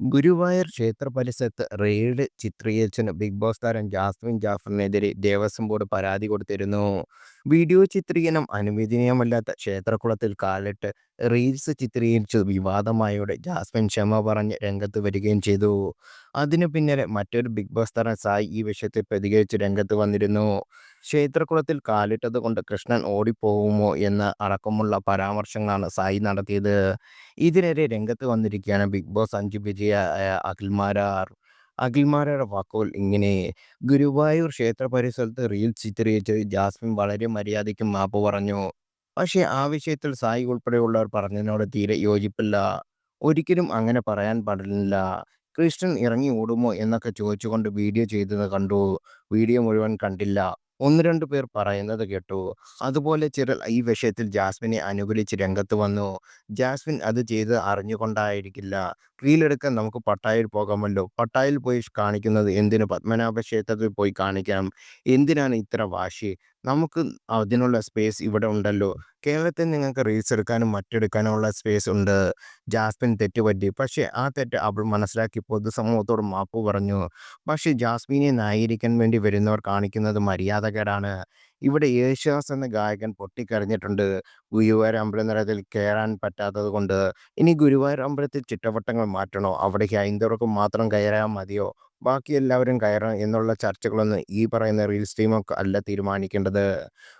ഗുരുവായൂർ ക്ഷേത്ര പരിസരത്ത് റെയ്ഡ് ചിത്രീകരിച്ചതിന് ബിഗ് ബോസ് താരം ജാസ്മിൻ ജാഫറിനെതിരെ ദേവസ്വം ബോർഡ് പരാതി കൊടുത്തിരുന്നു. വീഡിയോ ചിത്രീകരണം അനുവദനീയമല്ലാത്ത ക്ഷേത്രകുളത്തിൽ കാലിട്ട് റീൽസ് ചിത്രീകരിച്ചത് വിവാദമായോടെ ജാസ്മിൻ ക്ഷമ പറഞ്ഞ് രംഗത്ത് വരികയും ചെയ്തു. അതിനു പിന്നാലെ മറ്റൊരു ബിഗ് ബോസ് താരം സായി ഈ വിഷയത്തിൽ പ്രതികരിച്ച് രംഗത്ത് വന്നിരുന്നു. ക്ഷേത്രകുളത്തിൽ കാലിട്ടത് കൊണ്ട് കൃഷ്ണൻ ഓടിപ്പോകുമോ എന്ന് അടക്കമുള്ള പരാമർശങ്ങളാണ് സായി നടത്തിയത്. ഇതിനെതിരെ രംഗത്ത് വന്നിരിക്കുകയാണ് ബിഗ് ബോസ് അഞ്ച് വിജയ അഖിൽമാരാർ. അഖിൽമാരാരുടെ വാക്കുകൾ ഇങ്ങനെ: ഗുരുവായൂർ ക്ഷേത്ര പരിസരത്ത് റീൽസ് ചിത്രീകരിച്ച് ജാസ്മിൻ വളരെ മര്യാദയ്ക്ക് മാപ്പ് പറഞ്ഞു. പക്ഷേ ആ വിഷയത്തിൽ സായി ഉൾപ്പെടെയുള്ളവർ പറഞ്ഞതിനോട് തീരെ യോജിപ്പില്ല. ഒരിക്കലും അങ്ങനെ പറയാൻ പാടില്ല. കൃഷ്ണൻ ഇറങ്ങി ഓടുമോ എന്നൊക്കെ ചോദിച്ചുകൊണ്ട് വീഡിയോ ചെയ്തത് കണ്ടു. വീഡിയോ മുഴുവൻ കണ്ടില്ല. ഒന്ന് രണ്ട് പേർ പറയുന്നത് കേട്ടു. അതുപോലെ ചിരൽ ഈ വിഷയത്തിൽ ജാസ്മിനെ അനുകൂലിച്ച് രംഗത്ത് വന്നു. ജാസ്മിൻ അത് ചെയ്തത് അറിഞ്ഞുകൊണ്ടായിരിക്കില്ല. റീലെടുക്കാൻ നമുക്ക് പട്ടായിൽ പോകാമല്ലോ. പട്ടായിൽ പോയി കാണിക്കുന്നത് എന്തിന് പത്മനാഭ ക്ഷേത്രത്തിൽ പോയി കാണിക്കണം. എന്തിനാണ് ഇത്ര വാശി. നമുക്ക് അതിനുള്ള സ്പേസ് ഇവിടെ ഉണ്ടല്ലോ. കേരളത്തിൽ നിങ്ങൾക്ക് റീൽസ് എടുക്കാനും മറ്റെടുക്കാനും ഉള്ള സ്പേസ് ഉണ്ട്. ജാസ്മിൻ തെറ്റ് പറ്റി. പക്ഷേ ആ തെറ്റ് അവൾ മനസ്സിലാക്കി പൊതുസമൂഹത്തോട് മാപ്പ് പറഞ്ഞു. പക്ഷേ ജാസ്മിനെ ന്യായീകരിക്കാൻ വേണ്ടി വരുന്നവർ കാണിക്കുന്നത് മര്യാദകേടാണ്. ഇവിടെ യേശുദാസ് എന്ന ഗായകൻ പൊട്ടിക്കരഞ്ഞിട്ടുണ്ട് ഗുരുവായൂർ അമ്പലനടയിൽ കയറാൻ പറ്റാത്തത് കൊണ്ട്. ഇനി ഗുരുവായൂർ അമ്പലത്തിൽ ചിട്ടവട്ടങ്ങൾ മാറ്റണോ? അവിടെ ഹൈന്ദവർക്ക് മാത്രം കയറാൻ മതിയോ? ബാക്കി എല്ലാവരും കയറണം എന്നുള്ള ചർച്ചകളൊന്നും ഈ പറയുന്ന റീൽസ് ടീമൊക്കെ അല്ല തീരുമാനിക്കേണ്ടത്.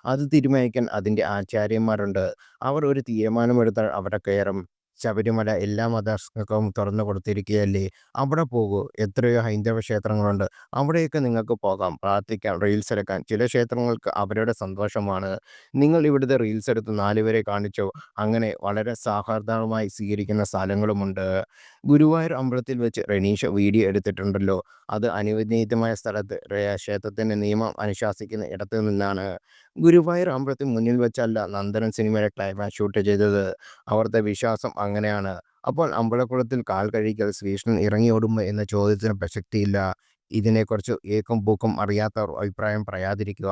അത് തീരുമാനിക്കാൻ അതിന്റെ ആചാര്യന്മാരുണ്ട്. അവർ ഒരു തീരുമാനമെടുത്താൽ അവിടെ കയറും. ശബരിമല എല്ലാ മതസ്ഥർക്കും തുറന്നു കൊടുത്തിരിക്കുകയല്ലേ. അവിടെ പോകൂ. എത്രയോ ഹൈന്ദവ ക്ഷേത്രങ്ങളുണ്ട്. അവിടെയൊക്കെ നിങ്ങൾക്ക് പോകാം. പ്രാർത്ഥിക്കാം. റീൽസ് എടുക്കാൻ ചില ക്ഷേത്രങ്ങൾക്ക് അവരുടെ സന്തോഷമാണ്. നിങ്ങൾ ഇവിടുത്തെ റീൽസ് എടുത്ത് നാലുപേരെ കാണിച്ചു അങ്ങനെ വളരെ സൗഹാർദ്ദമായി സ്വീകരിക്കുന്ന സ്ഥലങ്ങളുമുണ്ട്. ഗുരുവായൂർ അമ്പലത്തിൽ വെച്ച് റെനീഷ വീഡിയോ എടുത്തിട്ടുണ്ടല്ലോ. അത് അനുവദനീയമായ സ്ഥലത്ത് ക്ഷേത്രത്തിന്റെ നിയമം അനുശാസിക്കുന്ന ഇടത്ത് നിന്നാണ്. ഗുരുവായൂർ അമ്പലത്തിന് മുന്നിൽ വെച്ചല്ല നന്ദനം സിനിമയുടെ ക്ലൈമാക്സ് ഷൂട്ട് ചെയ്തത്. അവരുടെ വിശ്വാസം അങ്ങനെയാണ്. അപ്പോൾ അമ്പലക്കുളത്തിൽ കാൽ കഴിക്കൽ ശ്രീകൃഷ്ണൻ ഇറങ്ങിയോടുമോ എന്ന ചോദ്യത്തിന് പ്രസക്തിയില്ല. ഇതിനെക്കുറിച്ച് ഏക്കും പൂക്കും അറിയാത്തവർ അഭിപ്രായം പറയാതിരിക്കുക.